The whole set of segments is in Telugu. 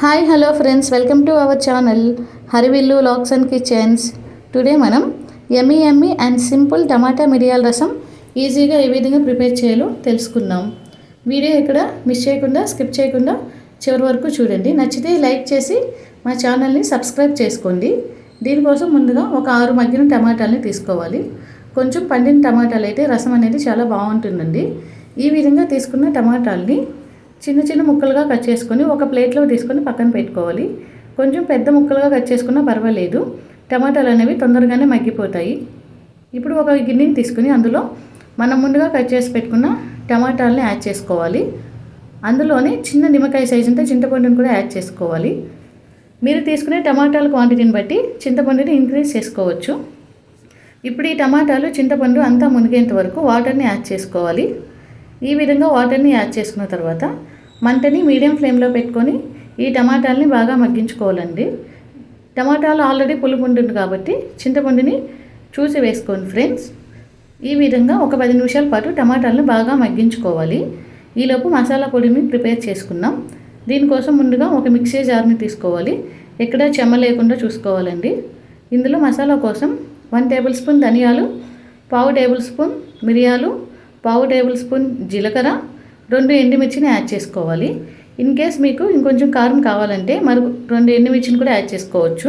Hi hello friends. Welcome to our channel Harivillu locks and kitchens. Today మనం ఎమ్మీ ఎమ్మీ అండ్ సింపుల్ టమాటా మిరియాల రసం ఈజీగా ఏ విధంగా ప్రిపేర్ చేయాలో తెలుసుకుందాం. వీడియో ఇక్కడ మిస్ చేయకుండా స్కిప్ చేయకుండా చివరి వరకు చూడండి. నచ్చితే లైక్ చేసి మా ఛానల్ని సబ్స్క్రైబ్ చేసుకోండి. దీనికోసం ముందుగా ఒక ఆరు మగ్గిన టమాటాలని తీసుకోవాలి. కొంచెం పండిన టమాటాలు అయితే రసం అనేది చాలా బాగుంటుందండి. ఈ విధంగా తీసుకున్న టమాటాలని చిన్న చిన్న ముక్కలుగా కట్ చేసుకొని ఒక ప్లేట్లో తీసుకొని పక్కన పెట్టుకోవాలి. కొంచెం పెద్ద ముక్కలుగా కట్ చేసుకున్నా పర్వాలేదు. టమాటాలు అనేవి తొందరగానే మగ్గిపోతాయి. ఇప్పుడు ఒక గిన్నెని తీసుకుని అందులో మనం ముందుగా కట్ చేసి పెట్టుకున్న టమాటాలని యాడ్ చేసుకోవాలి. అందులోనే చిన్న నిమ్మకాయ సైజు ఉంటే చింతపండుని కూడా యాడ్ చేసుకోవాలి. మీరు తీసుకునే టమాటాల క్వాంటిటీని బట్టి చింతపండుని ఇంక్రీజ్ చేసుకోవచ్చు. ఇప్పుడు ఈ టమాటాలు చింతపండు అంతా మునిగేంత వరకు వాటర్ని యాడ్ చేసుకోవాలి. ఈ విధంగా వాటర్ని యాడ్ చేసుకున్న తర్వాత మంటని మీడియం ఫ్లేమ్లో పెట్టుకొని ఈ టమాటాలని బాగా మగ్గించుకోవాలండి. టమాటాలు ఆల్రెడీ పులుపు ఉంటుంది కాబట్టి చింతపండుని చూసి వేసుకోండి ఫ్రెండ్స్. ఈ విధంగా ఒక పది నిమిషాల పాటు టమాటాలను బాగా మగ్గించుకోవాలి. ఈలోపు మసాలా పొడిని ప్రిపేర్ చేసుకున్నాం దీనికోసం ముందుగా ఒక మిక్సీ జార్ని తీసుకోవాలి. ఎక్కడ చెమ్మ లేకుండా చూసుకోవాలండి. ఇందులో మసాలా కోసం వన్ టేబుల్ స్పూన్ ధనియాలు పావు టేబుల్ స్పూన్ మిరియాలు పావు టేబుల్ స్పూన్ జీలకర్ర రెండు ఎండుమిర్చిని యాడ్ చేసుకోవాలి. ఇన్ కేస్ మీకు ఇంకొంచెం కారం కావాలంటే మరి రెండు ఎండుమిర్చిని కూడా యాడ్ చేసుకోవచ్చు.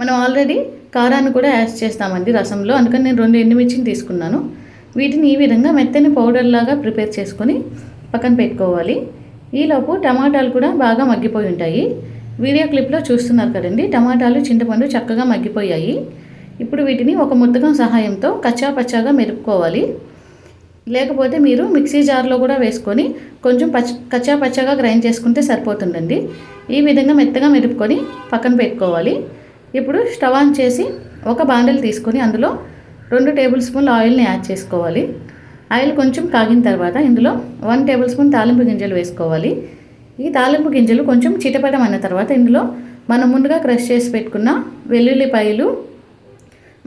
మనం ఆల్రెడీ కారాన్ని కూడా యాడ్ చేస్తామండి రసంలో అందుకని నేను రెండు ఎండుమిర్చిని తీసుకున్నాను. వీటిని ఈ విధంగా మెత్తని పౌడర్ లాగా ప్రిపేర్ చేసుకొని పక్కన పెట్టుకోవాలి. ఈలోపు టమాటాలు కూడా బాగా మగ్గిపోయి ఉంటాయి. వీడియో క్లిప్లో చూస్తున్నారు కదండి టమాటాలు చింతపండు చక్కగా మగ్గిపోయాయి. ఇప్పుడు వీటిని ఒక ముద్దకం సహాయంతో కచ్చా పచ్చాగా మెరుపుకోవాలి. లేకపోతే మీరు మిక్సీ జార్లో కూడా వేసుకొని కొంచెం పచ్చ కచ్చా పచ్చగా గ్రైండ్ చేసుకుంటే సరిపోతుందండి. ఈ విధంగా మెత్తగా మెరుపుకొని పక్కన పెట్టుకోవాలి. ఇప్పుడు స్టవ్ ఆన్ చేసి ఒక బాండలు తీసుకొని అందులో రెండు టేబుల్ స్పూన్ల ఆయిల్ని యాడ్ చేసుకోవాలి. ఆయిల్ కొంచెం కాగిన తర్వాత ఇందులో వన్ టేబుల్ స్పూన్ తాలింపు గింజలు వేసుకోవాలి. ఈ తాలింపు గింజలు కొంచెం చిటపడమన్న తర్వాత ఇందులో మనం ముందుగా క్రష్ చేసి పెట్టుకున్న వెల్లుల్లిపాయలు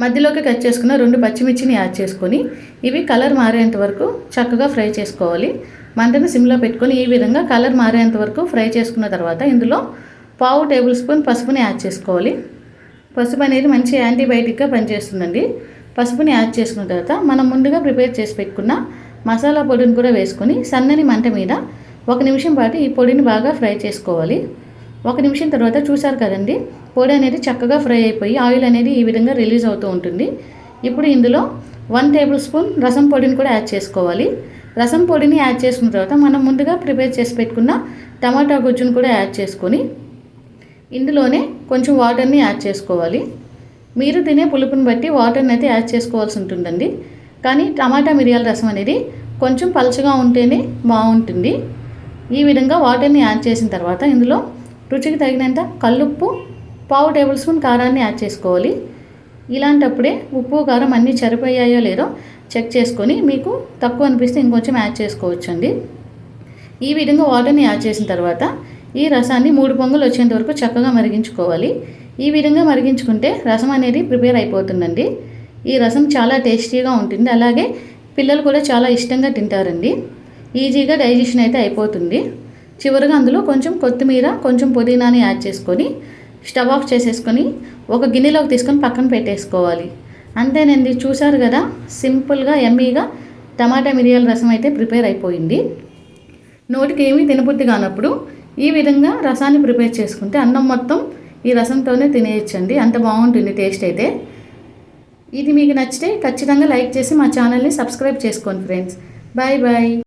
మధ్యలోకి కట్ చేసుకున్న రెండు పచ్చిమిర్చిని యాడ్ చేసుకొని ఇవి కలర్ మారేంత వరకు చక్కగా ఫ్రై చేసుకోవాలి. మంటను సిమ్లో పెట్టుకొని ఈ విధంగా కలర్ మారేంత వరకు ఫ్రై చేసుకున్న తర్వాత ఇందులో పావు టేబుల్ స్పూన్ పసుపుని యాడ్ చేసుకోవాలి. పసుపు అనేది మంచి యాంటీబయాటిక్గా పనిచేస్తుందండి. పసుపుని యాడ్ చేసుకున్న తర్వాత మనం ముందుగా ప్రిపేర్ చేసి పెట్టుకున్న మసాలా పొడిని కూడా వేసుకొని సన్నని మంట మీద ఒక నిమిషం పాటు ఈ పొడిని బాగా ఫ్రై చేసుకోవాలి. ఒక నిమిషం తర్వాత చూసారు కదండి పొడి అనేది చక్కగా ఫ్రై అయిపోయి ఆయిల్ అనేది ఈ విధంగా రిలీజ్ అవుతూ ఉంటుంది. ఇప్పుడు ఇందులో వన్ టేబుల్ స్పూన్ రసం పొడిని కూడా యాడ్ చేసుకోవాలి. రసం పొడిని యాడ్ చేసుకున్న తర్వాత మనం ముందుగా ప్రిపేర్ చేసి పెట్టుకున్న టమాటా గుజ్జును కూడా యాడ్ చేసుకొని ఇందులోనే కొంచెం వాటర్ని యాడ్ చేసుకోవాలి. మీరు తినే పులుపుని బట్టి వాటర్ని అయితే యాడ్ చేసుకోవాల్సి ఉంటుందండి. కానీ టమాటా మిరియాల రసం అనేది కొంచెం పలచగా ఉంటేనే బాగుంటుంది. ఈ విధంగా వాటర్ని యాడ్ చేసిన తర్వాత ఇందులో రుచికి తగినంత కల్లుప్పు పావు టేబుల్ స్పూన్ కారాన్ని యాడ్ చేసుకోవాలి. ఇలాంటప్పుడే ఉప్పు కారం అన్నీ సరిపోయాయో లేదో చెక్ చేసుకొని మీకు తక్కువ అనిపిస్తే ఇంకొంచెం యాడ్ చేసుకోవచ్చండి. ఈ విధంగా వాటర్ని యాడ్ చేసిన తర్వాత ఈ రసాన్ని మూడు పొంగులు వచ్చేంత వరకు చక్కగా మరిగించుకోవాలి. ఈ విధంగా మరిగించుకుంటే రసం అనేది ప్రిపేర్ అయిపోతుందండి. ఈ రసం చాలా టేస్టీగా ఉంటుంది. అలాగే పిల్లలు కూడా చాలా ఇష్టంగా తింటారండి. ఈజీగా డైజెషన్ అయితే అయిపోతుంది. చివరిగా అందులో కొంచెం కొత్తిమీర కొంచెం పుదీనాని యాడ్ చేసుకొని స్టవ్ ఆఫ్ చేసేసుకొని ఒక గిన్నెలోకి తీసుకొని పక్కన పెట్టేసుకోవాలి. అంతేనండి చూసారు కదా? సింపుల్గా ఎమ్మీగా టమాటా మిరియాల రసం అయితే ప్రిపేర్ అయిపోయింది. నోటికి ఏమీ తినబుద్ధి కానప్పుడు ఈ విధంగా రసాన్ని ప్రిపేర్ చేసుకుంటే అన్నం మొత్తం ఈ రసంతోనే తినేయచ్చండి. అంత బాగుంటుంది టేస్ట్ అయితే. ఇది మీకు నచ్చితే ఖచ్చితంగా లైక్ చేసి మా ఛానల్ని సబ్స్క్రైబ్ చేసుకోండి ఫ్రెండ్స్. Bye bye.